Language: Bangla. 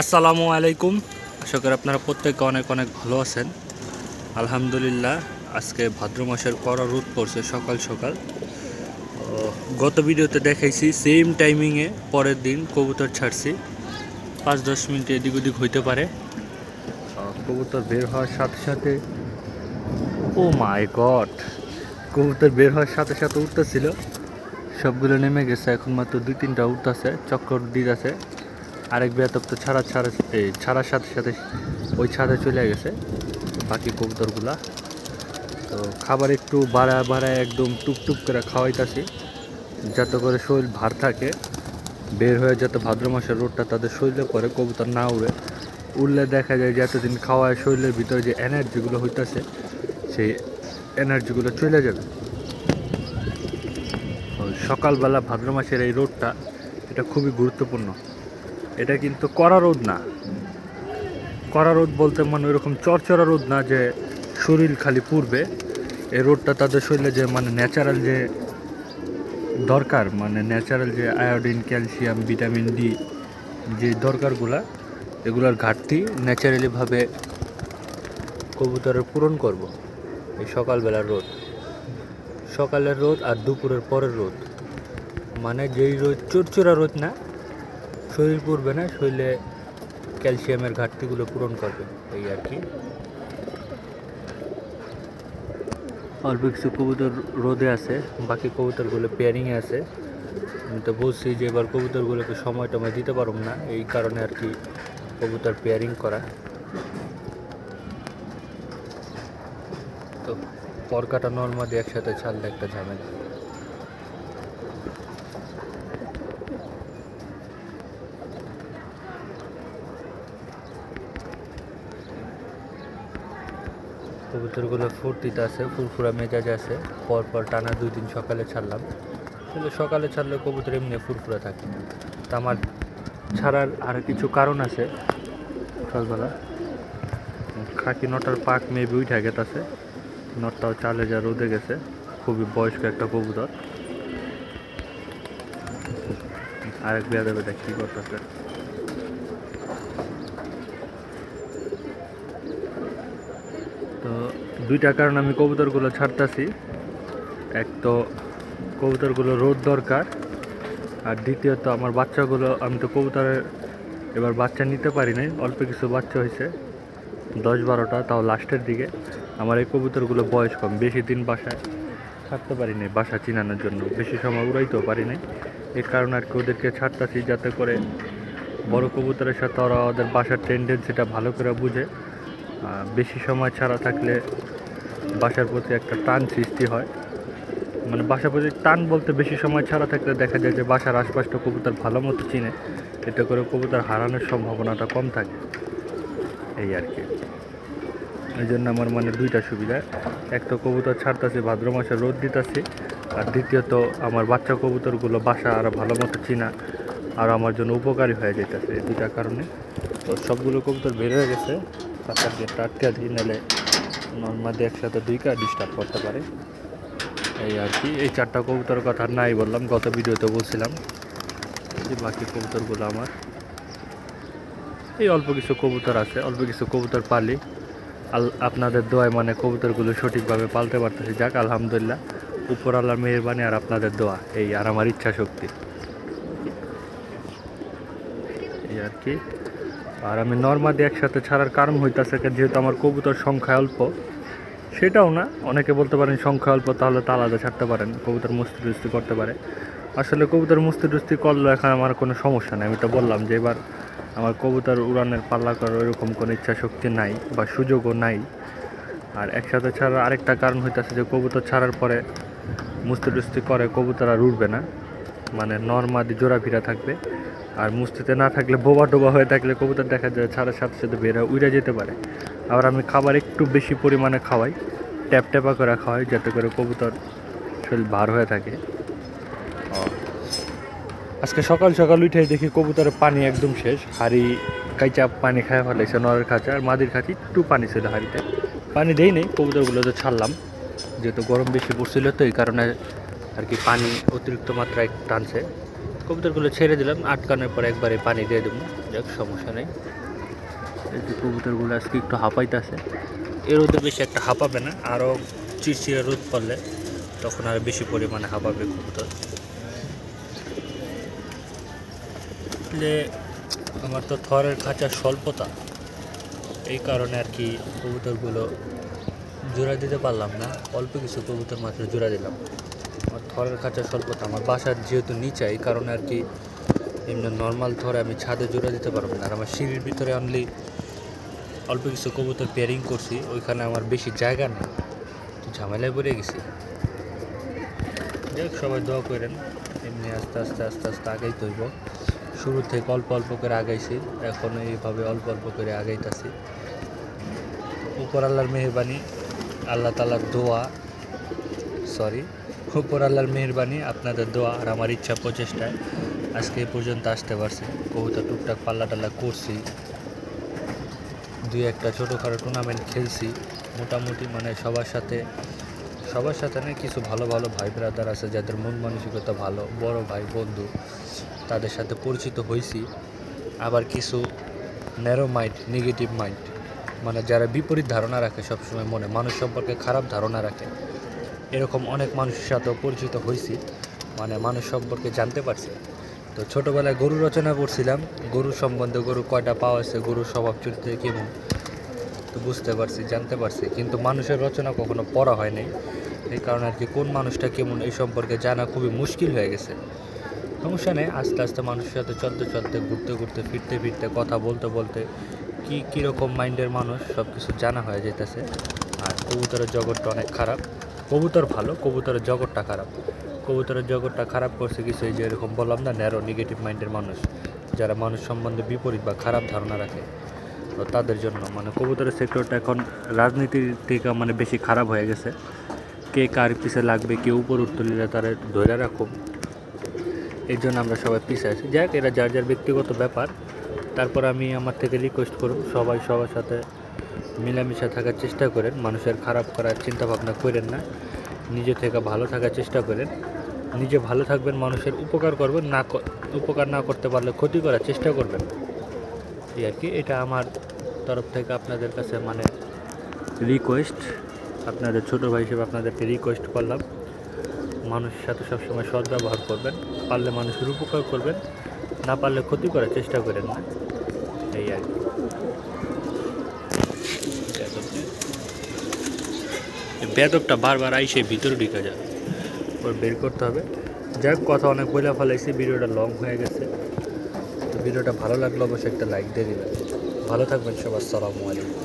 আসসালামু আলাইকুম। আশা করি আপনারা প্রত্যেকে অনেক অনেক ভালো আছেন। আলহামদুলিল্লাহ আজকে ভাদ্র মাসের কড়া রোদ পড়ছে সকাল সকাল। গত ভিডিওতে দেখাইছি সেম টাইমিংয়ে পরের দিন কবুতর ছাড়ছি। পাঁচ দশ মিনিট এদিক ওদিক হইতে পারে। কবুতর বের হওয়ার সাথে সাথে ও মাই গড কবুতর বের হওয়ার সাথে সাথে উঠতেছিল। সবগুলো নেমে গেছে এখন মাত্র দুই তিনটা উঠতেছে চক্কর দিতেছে। আরেক বেতব তো ছাড়া ছাড়া এই ছাড়ার সাথে সাথে ওই ছাদে চলে গেছে, বাকি কবুতরগুলা। তো খাবার একটু বাড়া বাড়ায় একদম টুকটুক করে খাওয়াইতাছি, যাতে করে শরীর ভার থাকে। বের হয়ে যাতে ভাদ্র মাসের রোদটা তাদের শরীরে পরে কবুতর না উড়ে। উড়লে দেখা যায় যে এতদিন খাওয়ায় শরীরের ভিতরে যে এনার্জিগুলো হইতাছে, সেই এনার্জিগুলো চলে যাবে। সকালবেলা ভাদ্র মাসের এই রোদটা, এটা খুবই গুরুত্বপূর্ণ। এটা কিন্তু কড়া রোদ না। কড়া রোদ বলতে মানে ওইরকম চরচরা রোদ না যে শরীর খালি পুড়বে। এই রোদটা তাদের শরীরে যে মানে ন্যাচারাল যে দরকার মানে ন্যাচারাল যে আয়োডিন ক্যালসিয়াম ভিটামিন ডি যে দরকারগুলা, এগুলোর ঘাটতি ন্যাচারালিভাবে কবুতরের পূরণ করব। এই সকালবেলার রোদ। সকালের রোদ আর দুপুরের পরের রোদ। মানে যেই রোদ চোরচোরা রোদ না শরীর পড়বে না, শরীরে ক্যালসিয়ামের ঘাটতিগুলো পূরণ করবে, এই আর কি। অল্প কিছু কবুতর রোদে আছে, বাকি কবুতরগুলো পেয়ারিংয়ে আছে। আমি তো বলছি যে এবার কবুতরগুলোকে সময় টময় দিতে পারব না, এই কারণে আর কি কবুতর পেয়ারিং করা। তো পরকাটা নর্মাদি একসাথে ছাড়লে একটা ঝামেলা। কবুতরগুলো ফুর্তিতে আছে, ফুরফুরা মেজাজ আছে। পরপর টানা দুই দিন সকালে ছাড়লাম। কিন্তু সকালে ছাড়লে কবুতর এমনি ফুরফুরা থাকে। তা আমার ছাড়ার আর কিছু কারণ আছে সকালবেলা। খাকি নটার পাক মেবি উঠে গেছে নটটাও চালে যা রোদে গেছে। খুবই বয়স্ক একটা কবুতর। আরেক বেয়া দেবে দেখ কি করতেছে তো দুইটা কারণ আমি কবুতরগুলো ছাড়তাছি। এক তো কবুতরগুলো রোদ দরকার, আর দ্বিতীয়ত আমার বাচ্চাগুলো, আমি তো কবুতরের এবার বাচ্চা নিতে পারি নাই, অল্প কিছু বাচ্চা হয়েছে, দশ বারোটা, তাও লাস্টের দিকে। আমার এই কবুতরগুলো বয়স কম, বেশি দিন বাসায় ছাড়তে পারি নাই, বাসা চিনানোর জন্য, বেশি সময় উড়াইতেও পারি নাই। এই কারণে আর কি ওদেরকে ছাড়তাছি, যাতে করে বড় কবুতরের সাথে ওরা ওদের বাসার টেন্ডেন্সিটা ভালো করে বুঝে। বেশি সময় ছাড়া থাকলে বাসার প্রতি একটা টান সৃষ্টি হয়। মানে বাসার প্রতি টান বলতে বেশি সময় ছাড়া থাকলে দেখা যায় যে বাসার আশপাশটা কবুতর ভালো মতো চিনে। এতে করে কবুতর হারানোর সম্ভাবনাটা কম থাকে। এই আর কি। এই জন্য আমার মানে দুইটা সুবিধা। এক তো কবুতর ছাড়তেছি, ভাদ্র মাসে রোদ দিতেছি। আর দ্বিতীয়ত, আমার বাচ্চা কবুতরগুলো বাসা আরও ভালো মতো চিনা আর আমার জন্য উপকারী হয়ে যেতেছে এই কারণে। তো সবগুলো কবুতর বের হয়ে গেছে। তারপর যে টাটকা দিয়ে নিলে নর্মালি একসাথে ডিস্টার্ব করতে পারে। এই আর কি, এই চারটা কবুতর কথা নাই বললাম, গত ভিডিওতে বলছিলাম। যে বাকি কবুতরগুলো আমার। এই অল্প কিছু কবুতর আছে, অল্প কিছু কবুতর পালি। আল আপনাদের দোয়ায় মানে কবুতরগুলো সঠিকভাবে পালতে পারতেছি। যাক, আলহামদুলিল্লাহ, উপর আল্লাহর মেহরবানি আর আপনাদের দোয়া, এই আর আমার ইচ্ছা শক্তি। এই আর কি। আর আমি নর্মাদি একসাথে ছাড়ার কারণ হইতাছে যেহেতু আমার কবুতর সংখ্যা অল্প, সেটাও না। অনেকে বলতে পারেন সংখ্যা অল্প, তাহলে তো আলাদা ছাড়তে পারেন, কবুতর মুস্তি টুস্তি করতে পারে। আসলে কবুতর মুস্তি টুস্তি করলেও এখন আমার কোনো সমস্যা নেই, আমি তো বললাম যে এবার আমার কবুতর উড়ানের পাল্লা করার ওইরকম কোনো ইচ্ছা শক্তি নাই বা সুযোগও নাই। আর একসাথে ছাড়ার আরেকটা কারণ হইতেছে যে কবুতর ছাড়ার পরে মুস্তি টুস্তি করে, কবুতর আর উঠবে না। মানে নর্মাদি জোড়া ফিরা থাকবে। আর মুস্তিতে না থাকলে বোবা টোবা হয়ে থাকলে কবুতর দেখা যায় ছাড়ার সাথে সাথে বের উড়ে যেতে পারে। আবার আমি খাবার একটু বেশি পরিমাণে খাওয়াই, ট্যাপ ট্যাপা করে খাওয়াই যাতে করে কবুতর শরীর ভার হয়ে থাকে। আজকে সকাল সকাল উঠে দেখি কবুতরের পানি একদম শেষ, হাড়ি কাইচা পানি খায় ফেলাইছে নরের খাঁচা আর মাদির খাঁচি, একটু পানি ছিল হাড়িতে। পানি দেই নেই, কবুতরগুলো তো ছাড়লাম, যেহেতু গরম বেশি পড়ছিল তো এই কারণে আর কি পানি অতিরিক্ত মাত্রায় টানছে। কবুতরগুলো ছেড়ে দিলাম, আটকানোর পর একবারে পানি দিয়ে দেবো। যাক, সমস্যা নেই। এই যে কবুতরগুলো আজকে একটু হাঁপাইতেছে। এর রোদে বেশি একটা হাঁপাবে না আরও চিরচিরে রোদ পড়লে তখন আর বেশি পরিমাণে হাঁপাবে কবুতর। আমার তো থরের খাঁচার স্বল্পতা, এই কারণে আর কি কবুতরগুলো জোড়া দিতে পারলাম না। অল্প কিছু কবুতর মাত্র জোড়া দিলাম। আমার থরের খাঁচা স্বল্পতা আমার বাসার যেহেতু নিচে এই কারণে আর কি এমনি নর্মাল থরে আমি ছাদে জোড়া দিতে পারব না। আর আমার সিঁড়ির ভিতরে অনলি অল্প কিছু কবুতর পেয়ারিং করছি ওইখানে আমার বেশি জায়গা নেই। তো ঝামেলায় পড়ে গেছি। হোক, সবাই দোয়া করেন এমনি আস্তে আস্তে আস্তে আস্তে আগাইতে হইব। শুরু থেকে অল্প অল্প করে আগাইছি এখন এইভাবে অল্প অল্প করে আগাইতেছি। উপর আল্লাহর মেহরবানি আল্লাহ তালার দোয়া সরি উপর আল্লাহর মেহরবানি, আপনাদের দোয়া আর আমার ইচ্ছা প্রচেষ্টায় আজকে এই পর্যন্ত আসতে পারছি। কবুতর টুকটাক পাল্লা টাল্লা করছি। দুই একটা ছোটোখাটো টুর্নামেন্ট খেলছি। মোটামুটি মানে সবার সাথে সবার সাথে না কিছু ভালো ভালো ভাই ব্রাদার আছে যাদের মন মানসিকতা ভালো, বড় ভাই, বন্ধু, তাদের সাথে পরিচিত হয়েছি। আবার কিছু ন্যারো মাইন্ড নেগেটিভ মাইন্ড মানে যারা বিপরীত ধারণা রাখে সবসময় মনে, মানুষ সম্পর্কে খারাপ ধারণা রাখে। এরকম অনেক মানুষের সাথেও পরিচিত হয়েছি মানে মানুষ সম্পর্কে জানতে পারছি। তো ছোটোবেলায় গরু রচনা করছিলাম, গরু সম্বন্ধে গরু কয়টা পাওয়া আছে, গরুর স্বভাব চরিত্র কেমন, তো বুঝতে পারছি, জানতে পারছি। কিন্তু মানুষের রচনা কখনো পড়া হয় নাই এই কারণে আর কি কোন মানুষটা কেমন এই সম্পর্কে জানা খুবই মুশকিল হয়ে গেছে। সমস্যা নেই, আস্তে আস্তে মানুষের সাথে চলতে চলতে, ঘুরতে ঘুরতে, ফিরতে ফিরতে, কথা বলতে বলতে কি কীরকম মাইন্ডের মানুষ সব কিছু জানা হয়ে যেতেছে আর কবুতরের জগৎটা অনেক খারাপ। কবুতর ভালো, কবুতরের জগৎটা খারাপ। কবুতরের জগৎটা খারাপ করছে কিছু এই যে এরকম বললাম না ন্যারো নেগেটিভ মাইন্ডের মানুষ, যারা মানুষ সম্বন্ধে বিপরীত বা খারাপ ধারণা রাখে। তো তাদের জন্য মানে কবুতরের সেক্টরটা এখন রাজনীতির থেকে মানে বেশি খারাপ হয়ে গেছে। কে কার পিছে লাগবে, কে উপর উত্তলিলে তারা ধরে রাখুন এই জন্য আমরা সবাই পিছিয়ে আছি। যাক এটা যার যার ব্যক্তিগত ব্যাপার। তারপর আমি আমার থেকে রিকোয়েস্ট করব সবাই সবার সাথে মিলামিশা থাকার চেষ্টা করেন, মানুষের খারাপ করার চিন্তা ভাবনা করেন না। নিজে থেকে ভালো থাকার চেষ্টা করেন। নিজে ভালো থাকবেন, মানুষের উপকার করবেন, না উপকার না করতে পারলে ক্ষতি করার চেষ্টা করবেন। এই আর কি, এটা আমার তরফ থেকে আপনাদের কাছে মানে রিকোয়েস্ট আপনাদের ছোটো ভাই হিসেবে আপনাদেরকে রিকোয়েস্ট করলাম। মানুষের সাথে সবসময় সদ্ব্যবহার করবেন, পারলে মানুষের উপকার করবেন, না পারলে ক্ষতি করার চেষ্টা করেন না। এই আর কি। বেদকটা বারবার আইসে ভিতরে ঢুকে যায়। ওর বের করতে হবে। যাক, কথা অনেক বইলা ফেলাইছি, ভিডিওটা লং হয়ে গেছে। তো ভিডিওটা ভালো লাগলে অবশ্যই একটা লাইক দিয়ে দিবেন। ভালো থাকবেন সবার সালামু আলাইকুম।